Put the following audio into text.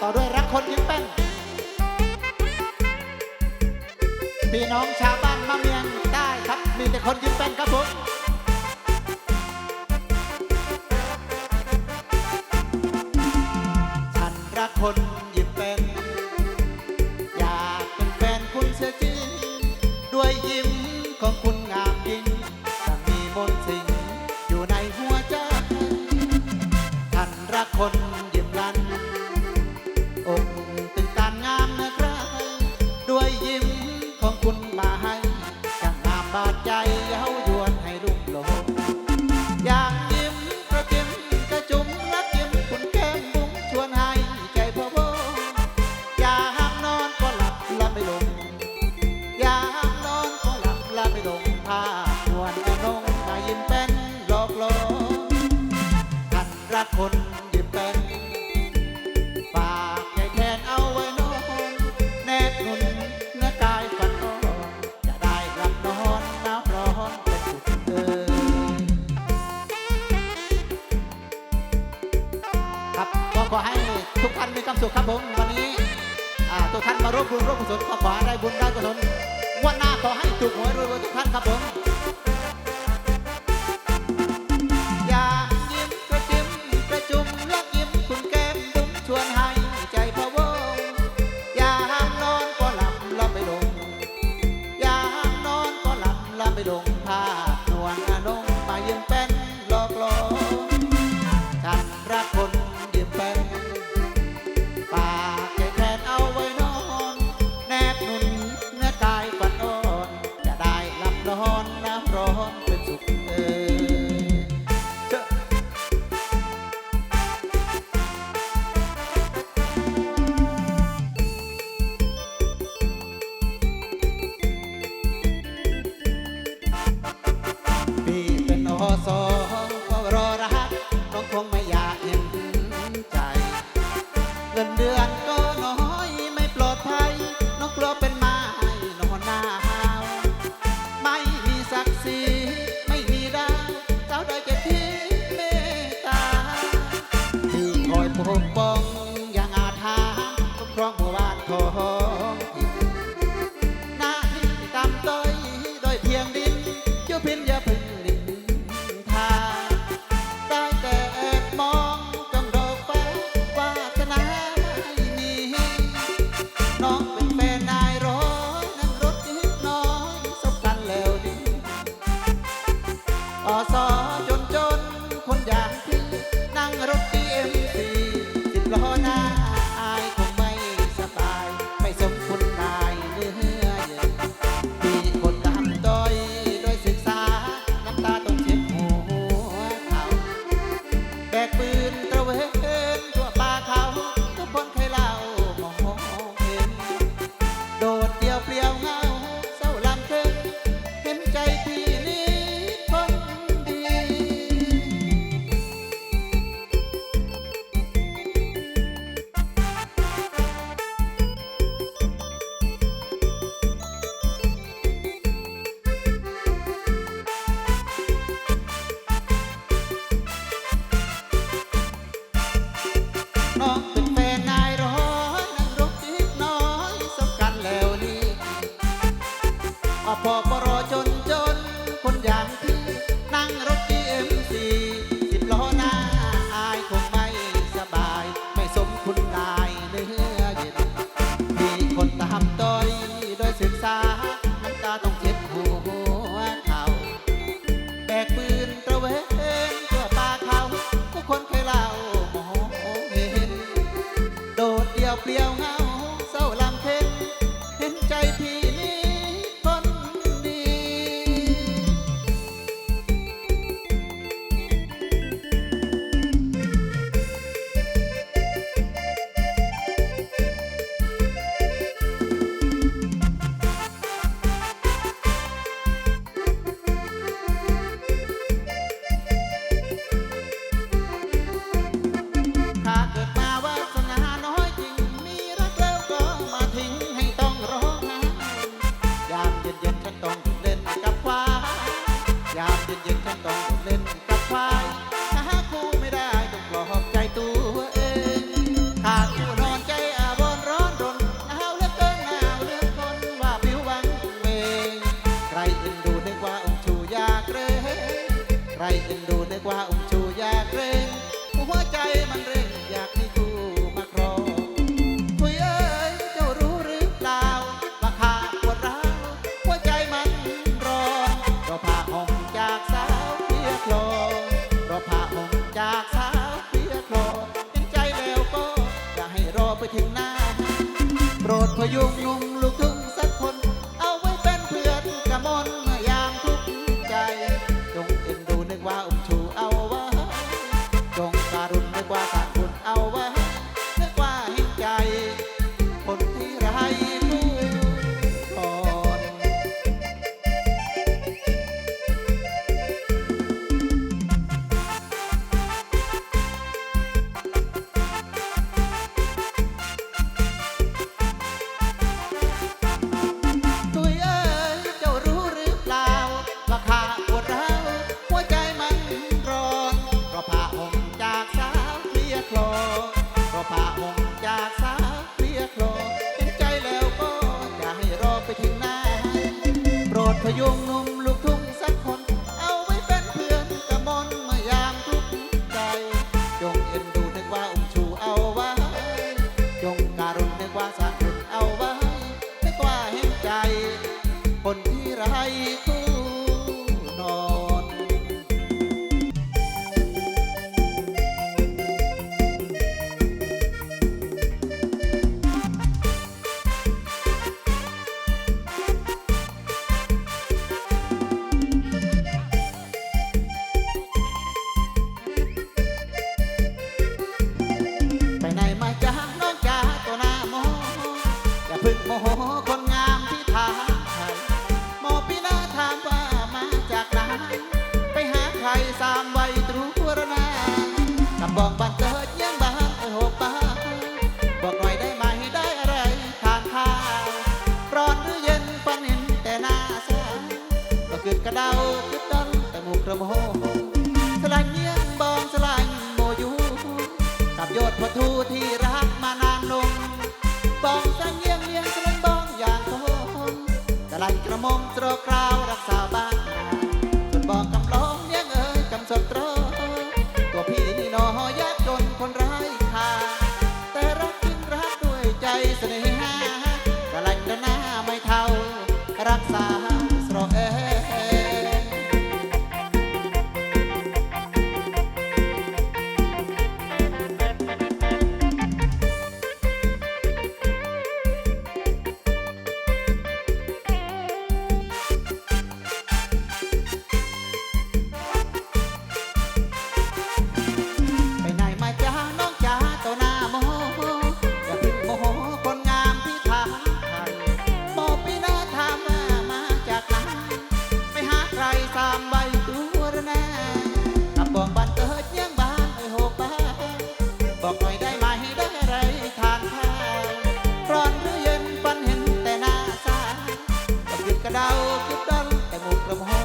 ต่อด้วยรักคนยิ้มเป็นพี่น้องชาวบ้านมาเมียงได้ครับ มีแต่คนยิ้มเป็นครับผมฉันรักคน บุญร่วมกุศลก็ขอให้ได้บุญได้กุศลวันหน้าขอให้ถูกหวยรวยรวยทุกท่านครับผม เงินเดือนก็น้อยไม่ปลอดภัยน้องกลัวเป็น รเอ็นดูนึกว่าอุ้มชูอยากเร่งหัวใจมันเร่งอยากมีคู่มาครองคุยเอ้ยเจ้ารู้หรือเปล่าว่าข้าปวดร้าวหัวใจมันร้อนเราพาห้องจากสาวเพียคลองเราพาห้องจากสาวเพียคลองเห็นใจแล้วก็อย่าให้รอไปถึงหน้า โปรดพยุงยุง พยุงนุ่มลูกทุ่งสักคน เอาไว้เป็นเพื่อนกระมนมายามทุกใจ จงเอ็นดูนึกว่าอุ้มชูเอาไว้ จงการุณนึกว่าสะดุดเอาไว้นึกว่าเห็นใจ คนที่ไรทุ สามไว้ตรูรณาคำบอกบันเกิดยังบ้างเออโหป้าบอกหน่อยได้ไหมได้อะไรทางทางร้อนหรือเย็นฟันเห็นแต่หน้าสาก็คือกระเดาคิดดันแต่หมูกระโมสลายเงี้ยงบองสลายโมยูกับยอดพอทูที come home.